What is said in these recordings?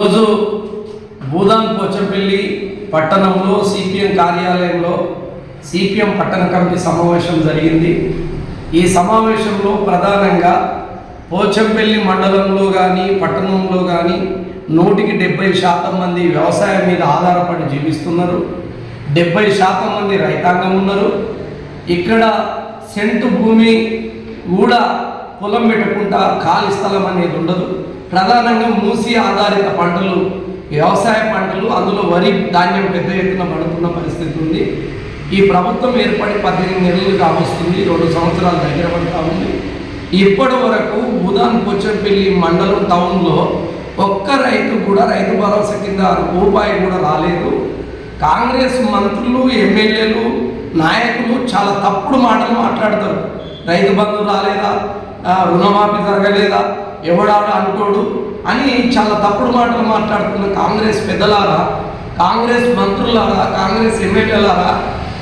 రోజు భూదాన్ పోచంపల్లి పట్టణంలో సిపిఎం కార్యాలయంలో సిపిఎం పట్టణ కమిటీ సమావేశం జరిగింది. ఈ సమావేశంలో ప్రధానంగా పోచంపల్లి మండలంలో కానీ పట్టణంలో కానీ నూటికి డెబ్బై శాతం మంది వ్యవసాయం మీద ఆధారపడి జీవిస్తున్నారు. డెబ్బై శాతం మంది రైతాంగం ఉన్నారు. ఇక్కడ సెంటు భూమి కూడా పొలం పెట్టుకుంటా ఖాళీ స్థలం అనేది ఉండదు. ప్రధానంగా మూసి ఆధారిత పంటలు వ్యవసాయ పంటలు అందులో వరి ధాన్యం పెద్ద ఎత్తున పడుతున్న పరిస్థితి ఉంది. ఈ ప్రభుత్వం ఏర్పడి పద్దెనిమిది నెలలు కావస్తుంది రెండు సంవత్సరాల దగ్గర పడతా ఉంది. ఇప్పటి వరకు ఉదాన్ పోచంపల్లి మండలం టౌన్లో ఒక్క రైతు కూడా రైతు భరోసా కింద రూపాయి కూడా రాలేదు. కాంగ్రెస్ మంత్రులు ఎమ్మెల్యేలు నాయకులు చాలా తప్పుడు మాటలు మాట్లాడతారు. రైతు బంధు రాలేదా? రుణమాఫీ జరగలేదా? ఎవడా అనుకోడు? అని చాలా తప్పుడు మాటలు మాట్లాడుతున్న కాంగ్రెస్ పెద్దలారా కాంగ్రెస్ మంత్రులారా కాంగ్రెస్ ఎమ్మెల్యేలారా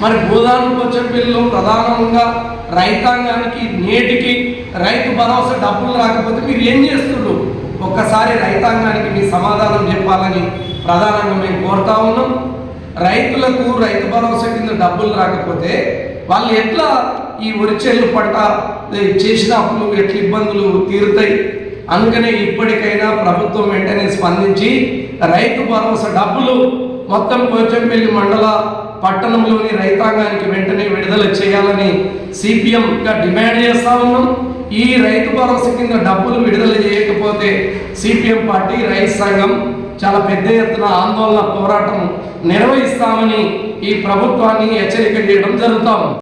మరి భూదాను కొచ్చంపల్లిలో ప్రధానంగా రైతాంగానికి నేటికి రైతు భరోసా డబ్బులు రాకపోతే మీరు ఏం చేస్తుండ్రు ఒక్కసారి రైతాంగానికి మీ సమాధానం చెప్పాలని ప్రధానంగా మేము కోరుతా ఉన్నాం. రైతులకు రైతు భరోసా కింద డబ్బులు రాకపోతే వాళ్ళు ఎట్లా ఈ ఒరిచెల్లు పట్ట చేసిన అప్పులు ఎట్లా ఇబ్బందులు తీరుతాయి? అందుకనే ఇప్పటికైనా ప్రభుత్వం వెంటనే స్పందించి రైతు భరోసా డబ్బులు మొత్తం పోచంపల్లి మండల పట్టణంలోని రైతాంగానికి వెంటనే విడుదల చేయాలని సిపిఎంగా డిమాండ్ చేస్తా ఉన్నాం. ఈ రైతు భరోసా కింద డబ్బులు విడుదల చేయకపోతే సిపిఎం పార్టీ రైతు సంఘం చాలా పెద్ద ఎత్తున ఆందోళన పోరాటం నిర్వహిస్తామని ఈ ప్రభుత్వాన్ని హెచ్చరిక చేయడం జరుగుతాం